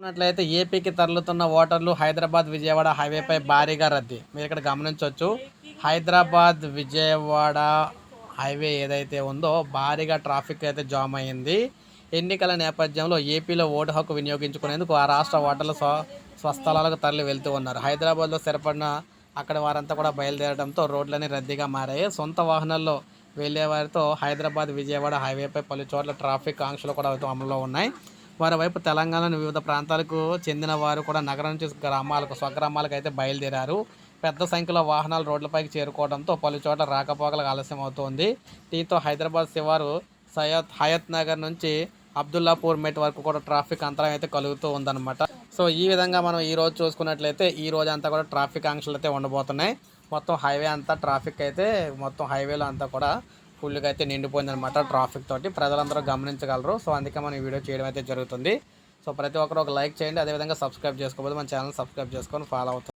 చూసుకున్నట్లయితే ఏపీకి తరలుతున్న ఓటర్లు హైదరాబాద్ విజయవాడ హైవేపై భారీగా రద్దీ. మీరు ఇక్కడ గమనించవచ్చు. హైదరాబాద్ విజయవాడ హైవే ఏదైతే ఉందో భారీగా ట్రాఫిక్ అయితే జామ్ అయింది. ఎన్నికల నేపథ్యంలో ఏపీలో ఓటు హక్కు వినియోగించుకునేందుకు ఆ రాష్ట్ర ఓటర్లు స్వ స్వస్థలాలకు తరలి వెళ్తూ ఉన్నారు. హైదరాబాద్లో స్థిరపడిన అక్కడ వారంతా కూడా బయలుదేరడంతో రోడ్లన్నీ రద్దీగా మారాయి. సొంత వాహనాల్లో వెళ్ళే వారితో హైదరాబాద్ విజయవాడ హైవేపై పలు చోట్ల ట్రాఫిక్ ఆంక్షలు కూడా అమల్లో ఉన్నాయి. మరోవైపు తెలంగాణలోని వివిధ ప్రాంతాలకు చెందిన వారు కూడా నగరం నుంచి గ్రామాలకు స్వగ్రామాలకు అయితే బయలుదేరారు. పెద్ద సంఖ్యలో వాహనాలు రోడ్లపైకి చేరుకోవడంతో పలు చోట్ల రాకపోకలకు ఆలస్యం అవుతోంది. దీంతో హైదరాబాద్ శివారు సయత్ హయత్ నగర్ నుంచి అబ్దుల్లాపూర్ మెట్ వరకు కూడా ట్రాఫిక్ అంతరం అయితే కలుగుతూ ఉందన్నమాట. సో ఈ విధంగా మనం ఈ రోజు చూసుకున్నట్లయితే ఈ రోజు అంతా కూడా ట్రాఫిక్ ఆంక్షలు అయితే ఉండబోతున్నాయి. మొత్తం హైవే అంతా ట్రాఫిక్ అయితే మొత్తం హైవేలో అంతా కూడా ఫుల్గా అయితే నిండిపోయింది అనమాట ట్రాఫిక్ తోటి. ప్రజలందరూ గమనించగలరు. సో అందుకే మనం ఈ వీడియో చేయడం అయితే జరుగుతుంది. సో ప్రతి ఒక్కరు ఒక లైక్ చేయండి. అదేవిధంగా సబ్స్క్రైబ్ చేసుకోబోదు. మన ఛానల్ సబ్స్క్రైబ్ చేసుకొని ఫాలో అవుతుంది